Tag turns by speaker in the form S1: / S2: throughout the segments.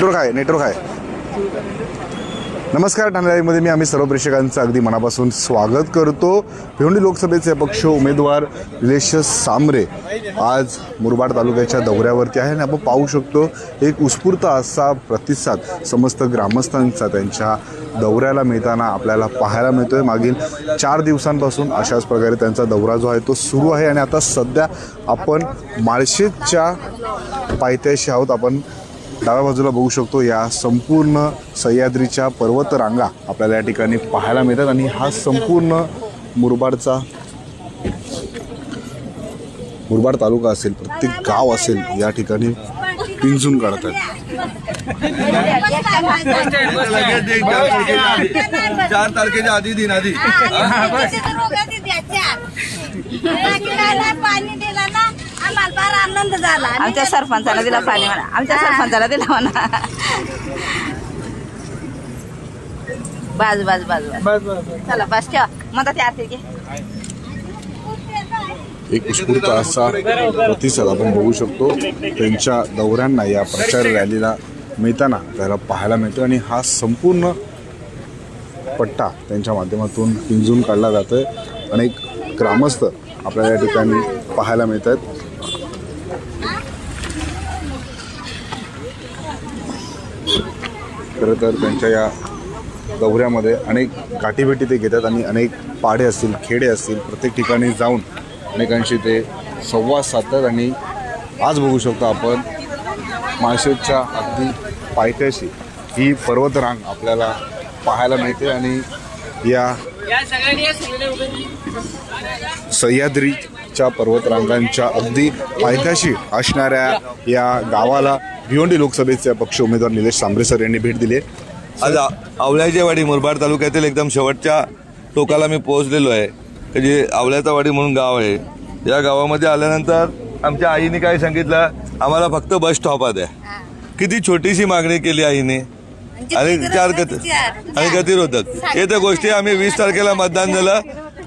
S1: Network आहे network आहे. नमस्कार ठाणेमध्ये मी आम्ही सर्व प्रेक्षकांचं अगदी मनापासून स्वागत करतो. भिवंडी लोकसभेचे पक्ष उमेदवार निलेश सांबरे आज मुरबाड तालुक्याच्या दौऱ्यावरती आहे आणि आपण पाहू शकतो एक उत्स्फूर्त असा प्रतिसाद समस्त ग्रामस्थांचा त्यांच्या दौऱ्याला मिळताना आपल्याला पाहायला मिळतो आहे मागील चार दिवसांपासून अशाच प्रकारे त्यांचा दौरा जो आहे तो सुरू आहे आणि आता सध्या आपण माळशेजच्या पायथ्याशी आहोत. आपण डाव्या बाजूला बघू शकतो या संपूर्ण सह्याद्रीच्या पर्वत रांगा आपल्याला या ठिकाणी पाहायला मिळतात आणि हा संपूर्ण मुरबाडचा मुरबाड तालुका असेल प्रत्येक गाव असेल या ठिकाणी पिंजून काढतात.
S2: चार तारखेच्या आधी दिन आधी
S3: पाणी दिला ना आम्हाला फार आनंद झाला.
S4: आमच्या सरपंचाला दिला पाणी म्हणा. आमच्या सरपंचाला दिला म्हणा. बाजू बाजू बाजू चला बस ठेवा. म्हणतात ते आरती घे.
S1: एक उत्स्फूर्त असा प्रतिसाद आपण बघू शकतो. त्यांच्या दौऱ्यांना या प्रचार रॅलीला मिळताना त्याला पाहायला मिळतो आणि हा संपूर्ण पट्टा त्यांच्या माध्यमातून पिंजून काढला जातोय. अनेक ग्रामस्थ आपल्याला या ठिकाणी पाहायला मिळत आहेत खरं तर त्यांच्या या दौऱ्यामध्ये अनेक गाठीभेटी ते घेतात आणि अनेक पाडे असतील खेडे असतील प्रत्येक ठिकाणी जाऊन अनेकांशी ते संवाद साधतात आणि आज बघू शकतो आपण माळशेजच्या अगदी पायथ्याशी ही पर्वतरांग आपल्याला पाहायला मिळते आणि या सह्याद्रीच्या पर्वतरांगांच्या अगदी पायथ्याशी असणाऱ्या या गावाला भिवंडी लोकसभेचे पक्ष उमेदवार निलेश सांबरे सर यांनी भेट दिली.
S2: आज आ- आवल्याची वाडी मुरबाड तालुक्यातील एकदम शेवटच्या टोकाला मी पोहोचलेलो आहे. की जे आवल्याचा वाडी म्हणून गाव आहे या गावामध्ये आल्यानंतर आमच्या आईने काय सांगितलं आम्हाला फक्त बस स्टॉपात आहे किती छोटीशी मागणी केली आईने. आणि चार गती आणि गतिरोधक. हे त्या गोष्टी आम्ही वीस तारखेला मतदान झालं.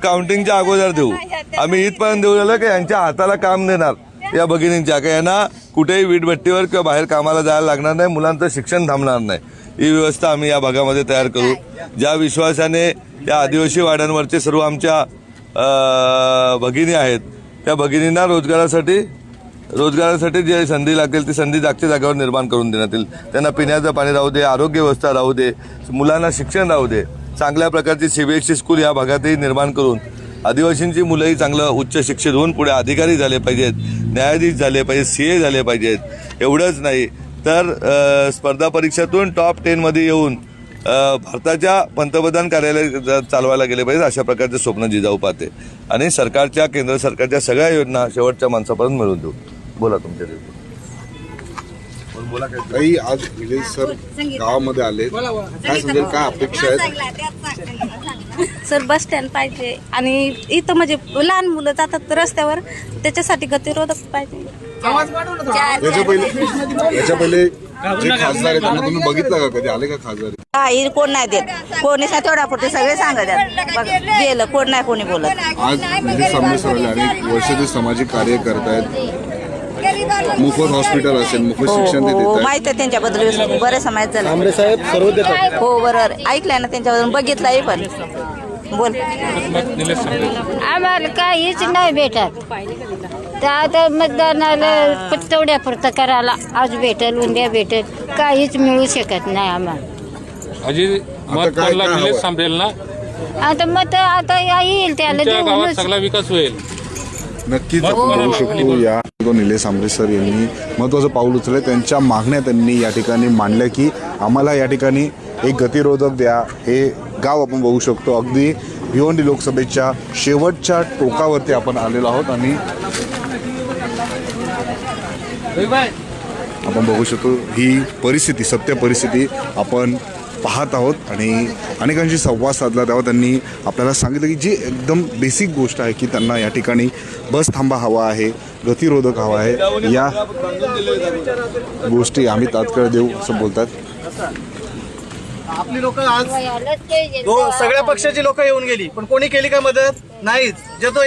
S2: काउंटिंगच्या अगोदर देऊ. आम्ही इथपर्यंत देऊ झालं की यांच्या हाताला काम देणार. या भगिनींच्या का यांना कुठेही वीटभट्टीवर किंवा बाहेर कामाला जायला लागणार नाही मुलांचं शिक्षण थांबणार नाही. ही व्यवस्था आम्ही या भागामध्ये तयार करू. ज्या विश्वासाने या आदिवासी वाड्यांवरचे सर्व आमच्या भगिनी आहेत त्या भगिनींना रोजगारासाठी रोजगारासाठी जे संधी लागेल ती संधी जागच्या जागेवर निर्माण करून देण्यात येईल. त्यांना पिण्याचं पाणी राहू दे आरोग्य व्यवस्था राहू दे मुलांना शिक्षण राहू दे. चांगल्या प्रकारची सीबीएसई स्कूल या भागातही निर्माण करून आदिवासींची मुलंही चांगलं उच्च शिक्षित होऊन पुढे अधिकारी झाले पाहिजेत न्यायाधीश झाले पाहिजेत सी ए झाले पाहिजेत. एवढंच नाही. तर स्पर्धा परीक्षेतून टॉप टेनमध्ये येऊन भारताच्या पंतप्रधान कार्यालय चालवायला गेले पाहिजे अशा प्रकारचे स्वप्न जिजाऊ पाहते. आणि सरकारच्या केंद्र सरकारच्या सगळ्या योजना शेवटच्या माणसापर्यंत मिळवून देऊ. बोला तुमच्या
S1: काही आज निलेश सर गावामध्ये आले काय समजेल काय अपेक्षा आहेत?
S3: सर बस स्टँड पाहिजे. आणि इथं म्हणजे लहान मुलं जातात रस्त्यावर. त्याच्यासाठी गतिरोधक पाहिजे.
S1: याच्या पहिले याच्या पहिले जे खासदार आहेत त्यांना तुम्ही बघितलं का कधी? आले का खासदार?
S4: काही कोण नाही देत. नाही तेवढ्या पुरते सगळे सांगत आहेत. बघ, गेलं कोण नाही कोणी बोलत.
S1: आज अनेक वर्ष ते सामाजिक कार्य करतायत मोफत हॉस्पिटल असेल मोफत
S4: हो
S1: शिक्षण
S4: हो
S1: देत
S4: माहीत आहे त्यांच्याबद्दल बरेच माहीत झालं.
S5: आमरे साहेब सर्व देतात.
S4: हो बरोबर ऐकलंय ना त्यांच्याबद्दल बघितलंय पण. बोल.
S6: आम्हाला काहीच नाही भेटत. तर आता मतदानाला तेवढ्यापुरतं करायला आज भेटेल उद्या भेटेल. काहीच मिळू शकत नाही आम्हाला.
S7: मत
S1: काय-
S7: कोणला
S1: काय
S6: आता मत आता येईल त्याला
S7: तुमच्या गावात
S6: देऊनच
S7: सगळा विकास होईल.
S1: नक्कीच बघू शकतो या निलेश सर यांनी महत्त्वाचं पाऊल उचललं त्यांच्या मागण्या त्यांनी या ठिकाणी मांडल्या की आम्हाला या ठिकाणी एक गतिरोधक द्या. हे गाव आपण बघू शकतो. अगदी भिवंडी लोकसभेच्या शेवटच्या टोकावरती आपण आलेलो आहोत आणि आपण बघू शकतो ही परिस्थिती सत्य परिस्थिती आपण पाहत आहोत आणि अनेकांशी संवाद साधला तेव्हा त्यांनी आपल्याला सांगितलं की जी एकदम बेसिक गोष्ट आहे की त्यांना या ठिकाणी बस थांबा हवा आहे गतिरोधक हवा आहे या गोष्टी आम्ही तात्काळ देऊ असं बोलतात.
S5: आपली लोक आज दो- सगळ्या पक्षाची लोक येऊन गेली पण कोणी केली का मदत? नाहीच. जे तो